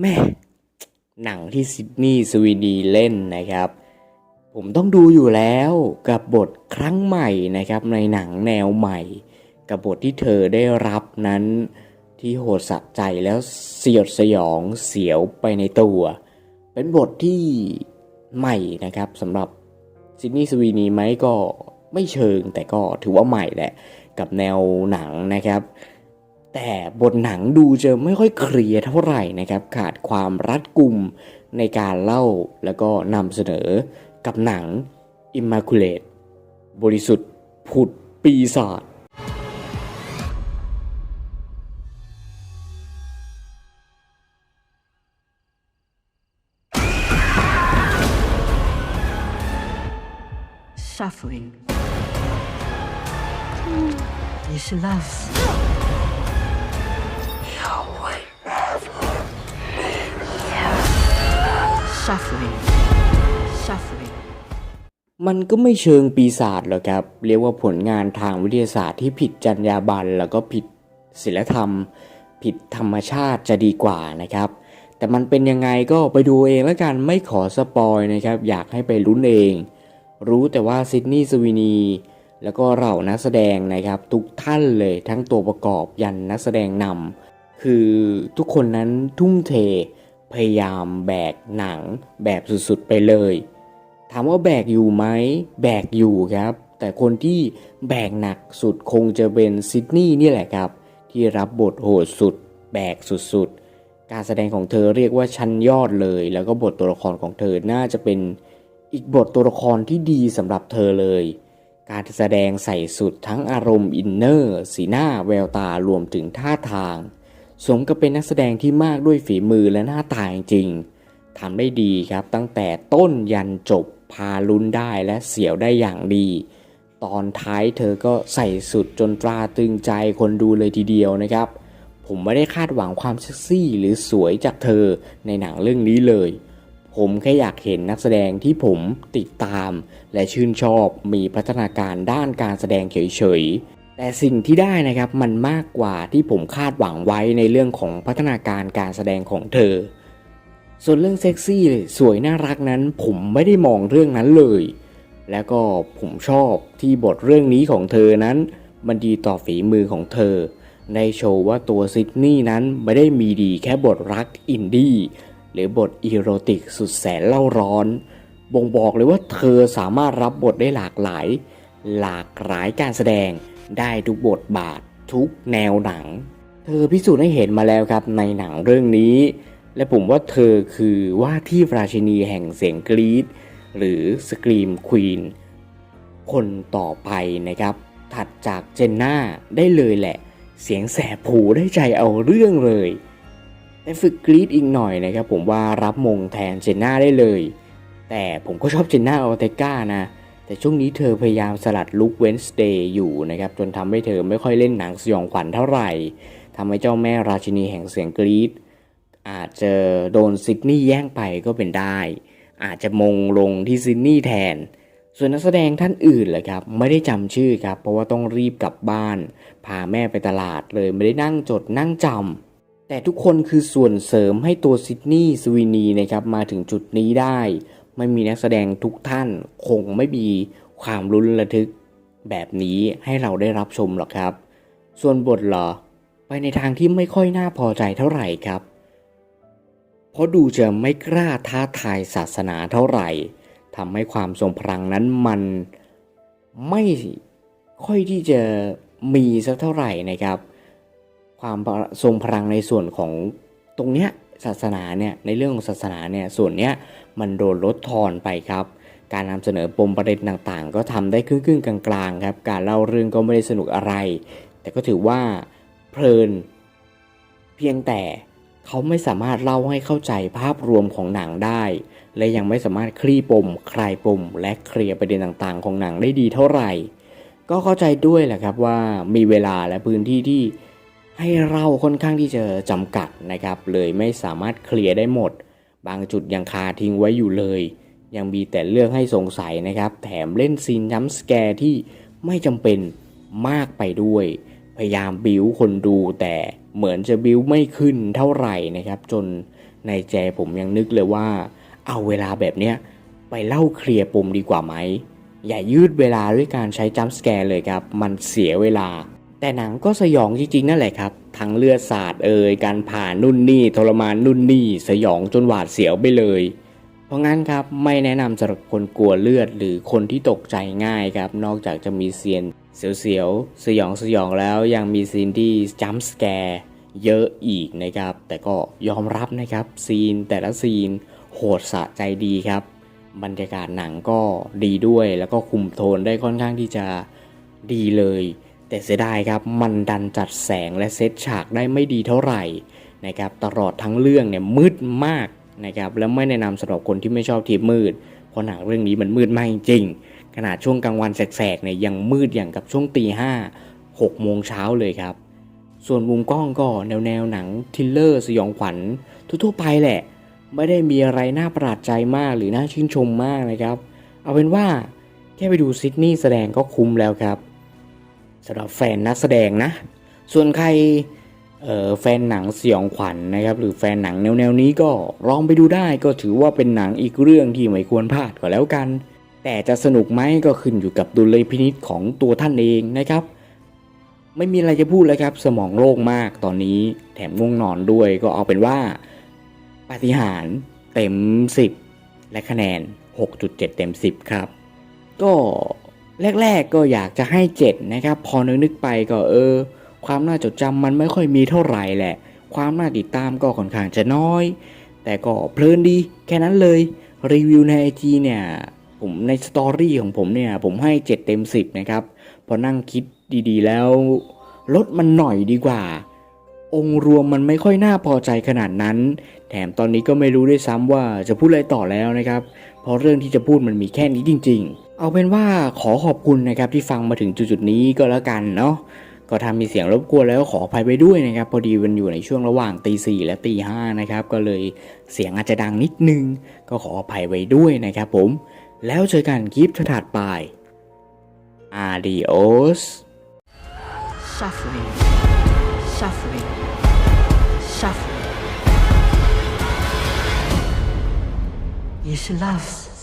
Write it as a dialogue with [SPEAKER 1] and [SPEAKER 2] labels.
[SPEAKER 1] แม่หนังที่ซิดนีย์สวีดีเล่นนะครับ ผมต้องดูอยู่แล้วกับบทครั้งใหม่นะครับ ในหนังแนวใหม่ กับบทที่เธอได้รับนั้นที่โหดสะใจแล้วเสียดสยองเสียวไปในตัว เป็นบทที่ใหม่นะครับสำหรับซิดนีย์สวีนีไหมก็ไม่เชิงแต่ก็ถือว่าใหม่แหละ กับแนวหนังนะครับ แต่บทหนังดูจะไม่ค่อยเคลียร์เท่าไหร่นะครับ ขาดความรัดกุมในการเล่าแล้วก็นำเสนอกับหนัง Immaculate บริสุทธิ์ผุดปีศาจ
[SPEAKER 2] suffering is love. Suffering, suffering.
[SPEAKER 1] มันก็ไม่เชิงปีศาจหรอกครับ เรียกว่าผลงานทางวิทยาศาสตร์ที่ผิดจรรยาบรรณแล้วก็ผิดศีลธรรม ผิดธรรมชาติจะดีกว่านะครับ แต่มันเป็นยังไงก็ไปดูเองแล้วกันไม่ขอสปอยนะครับ อยากให้ไปลุ้นเอง รู้แต่ว่าซิดนีย์สวีนีแล้วก็เหล่านักแสดงนะครับ ทุกท่านเลยทั้งตัวประกอบยันนักแสดงนำคือทุกคนนั้นทุ่มเท พยายามแบกหนังแบบสุดๆไปเลย ถามว่าแบกอยู่ไหมแบกอยู่ครับ แต่คนที่แบกหนักสุดคงจะเป็นซิดนีย์นี่แหละครับ ที่รับบทโหดสุด แบกสุดๆ การแสดงของเธอเรียกว่าชั้นยอดเลย แล้วก็บทตัวละครของเธอน่าจะเป็นอีกบทตัวละครที่ดีสำหรับเธอเลย การแสดงใส่สุดทั้งอารมณ์อินเนอร์ สีหน้าแววตารวมถึงท่าทาง สมกับเป็นนักแสดงที่มากด้วยฝีมือและหน้าตาจริงๆทำได้ดีครับตั้งแต่ต้นยันจบพาลุ้นได้และเสียวได้อย่างดี ตอนท้ายเธอก็ใส่สุดจนตราตึงใจคนดูเลยทีเดียวนะครับ ผมไม่ได้คาดหวังความเซ็กซี่หรือสวยจากเธอในหนังเรื่องนี้เลย ผมแค่อยากเห็นนักแสดงที่ผมติดตาม และชื่นชอบมีพัฒนาการด้านการแสดงเฉยๆ แต่สิ่งที่ได้นะครับมันมากกว่าที่ผมคาดหวังไว้ในเรื่องของพัฒนาการการแสดงของเธอ ส่วนเรื่องเซ็กซี่สวยน่ารักนั้นผมไม่ได้มองเรื่องนั้นเลย แล้วก็ผมชอบที่บทเรื่องนี้ของเธอนั้น มันดีต่อฝีมือของเธอ ในโชว์ว่าตัวซิดนีย์นั้นไม่ได้มีดีแค่บทรักอินดี้หรือบทอีโรติกสุดแสนเล่าร้อน บ่งบอกเลยว่าเธอสามารถรับบทได้หลากหลาย หลากหลายการแสดง ได้ทุกบทบาททุกแนวหนัง เธอพิสูจน์ให้เห็นมาแล้วครับในหนังเรื่องนี้ และผมว่าเธอคือว่าที่ราชินีแห่งเสียงกรีดหรือสกรีมควีนคนต่อไปนะครับ ถัดจากเจนน่าได้เลยแหละ เสียงแสบหูได้ใจเอาเรื่องเลยแต่ฝึกกรีดอีกหน่อยนะครับ ผมว่ารับมงแทนเจนน่าได้เลย แต่ผมก็ชอบเจนน่าออเตก้านะ แต่ช่วงนี้เธอพยายามสลัดลุคเวนสเดย์อยู่นะครับ จนทำให้เธอไม่ค่อยเล่นหนังสยองขวัญเท่าไหร่ทำให้เจ้าแม่ราชินีแห่งเสียงกรีดอาจจะโดนซิดนีย์แย่งไปก็เป็นได้ อาจจะมงลงที่ซิดนีย์แทน ส่วนนักแสดงท่านอื่นแหละครับ ไม่ได้จำชื่อครับ เพราะว่าต้องรีบกลับบ้าน พาแม่ไปตลาดเลยไม่ได้นั่งจดนั่งจำแต่ทุกคนคือส่วนเสริมให้ตัวซิดนีย์สวีนีนะครับมาถึงจุดนี้ได้ ไม่มีนักแสดงทุกท่านคงไม่มีความลุ้นระทึก แบบนี้ให้เราได้รับชมหรอกครับ ส่วนบทหรอ ไปในทางที่ไม่ค่อยน่าพอใจเท่าไหร่ครับ เพราะดูจะไม่กล้าท้าทายศาสนาเท่าไหร่ทำให้ความทรงพลังนั้นมันไม่ค่อยที่จะมีสักเท่าไหร่นะครับ ความทรงพลังในส่วนของตรงเนี้ย ศาสนาเนี่ยในเรื่องของศาสนาเนี่ยส่วนเนี้ยมันโดนลดทอนไปครับ การนำเสนอปมประเด็นต่างๆ ก็ทำได้ครึ่งๆกลางๆครับการเล่าเรื่องก็ไม่ได้สนุกอะไร แต่ก็ถือว่าเพลิน เพียงแต่เขาไม่สามารถเล่าให้เข้าใจภาพรวมของหนังได้ และยังไม่สามารถคลี่ปม คลายปม และเคลียร์ประเด็นต่างๆ ของหนังได้ดีเท่าไหร่ ก็เข้าใจด้วยแหละครับว่ามีเวลาและพื้นที่ที่ ให้เราค่อนข้างที่จะจำกัดนะครับ เลยไม่สามารถเคลียร์ได้หมด บางจุดยังคาทิ้งไว้อยู่เลย ยังมีแต่เรื่องให้สงสัยนะครับ แถมเล่นซีนย้ำสแกร์ที่ไม่จำเป็นมากไปด้วย พยายามบิวคนดูแต่เหมือนจะบิวไม่ขึ้นเท่าไหร่นะครับ จนในใจผมยังนึกเลยว่า เอาเวลาแบบเนี้ยไปเล่าเคลียร์ปมดีกว่าไหม อย่ายืดเวลาด้วยการใช้จัมสแกร์เลยครับ มันเสียเวลา แต่หนังก็สยองจริงๆนั่นแหละครับ ทั้งเลือดสาดเอ่ยการผ่านุ่นนี่ทรมานนุ่นนี่สยองจนหวาดเสียวไปเลย เพราะงั้นครับไม่แนะนำสำหรับคนกลัวเลือดหรือคนที่ตกใจง่ายครับ นอกจากจะมีเซียนเสียวๆสยองสยองแล้วยังมีซีนที่จัมป์สแกร์เยอะอีกนะครับ แต่ก็ยอมรับนะครับซีนแต่ละซีนโหดสะใจดีครับ บรรยากาศหนังก็ดีด้วย แล้วก็คุมโทนได้ค่อนข้างที่จะดีเลย แต่เสียดายครับมันดันจัดแสงและเซตฉากได้ไม่ดีเท่าไหร่นะครับตลอดทั้งเรื่องเนี่ยมืดมากนะครับและไม่แนะนำสำหรับคนที่ไม่ชอบทีมืด เพราะหนังเรื่องนี้มันมืดมากจริงขนาดช่วงกลางวันแสกๆเนี่ยยังมืดอย่างกับช่วงตีห้าหกโมงเช้าเลยครับ ส่วนมุมกล้องก็แนวแนวๆหนังทิลเลอร์สยองขวัญทั่วๆไปแหละ ไม่ได้มีอะไรน่าประหลาดใจมากหรือน่าชื่นชมมากนะครับ เอาเป็นว่าแค่ไปดูซิดนีย์แสดงก็คุ้มแล้วครับ สำหรับแฟนนักแสดงนะ ส่วนใครแฟนหนังสยองขวัญนะครับ หรือแฟนหนังแนวแนวๆนี้ก็ลองไปดูได้ก็ถือว่าเป็นหนังอีกเรื่องที่ไม่ควรพลาดก็แล้วกัน แต่จะสนุกไหมก็ขึ้นอยู่กับดุลยพินิจของตัวท่านเองนะครับ ไม่มีอะไรจะพูดเลยครับ สมองโล่งมากตอนนี้แถมง่วงนอนด้วยก็เอาเป็นว่าปาฏิหาริย์เต็ม 10 และคะแนน 6.7 เต็ม 10 ครับ ก็ แรก ๆ ก็อยากจะให้ 7 นะครับ พอนึกนึกๆไปก็เออ ความน่าจดจำมันไม่ค่อยมีเท่าไหร่แหละ ความน่าติดตามก็ค่อนข้างจะน้อย แต่ก็เพลินดี แค่นั้นเลย รีวิวในไอจีเนี่ย ผมในสตอรี่ของผมเนี่ย ผมให้ 7 เต็ม 10 นะครับ พอนั่งคิดดีๆ แล้ว ลดมันหน่อยดีกว่า องค์รวมมันไม่ค่อยน่าพอใจขนาดนั้น แถมตอนนี้ก็ไม่รู้ด้วยซ้ำว่าจะพูดอะไรต่อแล้วนะครับ เพราะเรื่องที่จะพูดมันมีแค่นี้จริง ๆ เอาเป็นว่าขอขอบคุณนะครับที่ฟังมาถึงจุดๆนี้ก็แล้วกันเนาะก็ทำมีเสียงรบกวนแล้วขออภัยไปด้วยนะครับ พอดีมันอยู่ในช่วงระหว่างตีสี่และตีห้านะครับ ก็เลยเสียงอาจจะดังนิดนึง ก็ขออภัยไว้ด้วยนะครับผม แล้วเจอกันคลิปถัดไป Adios
[SPEAKER 2] Suffering. Suffering. Suffering. Is love.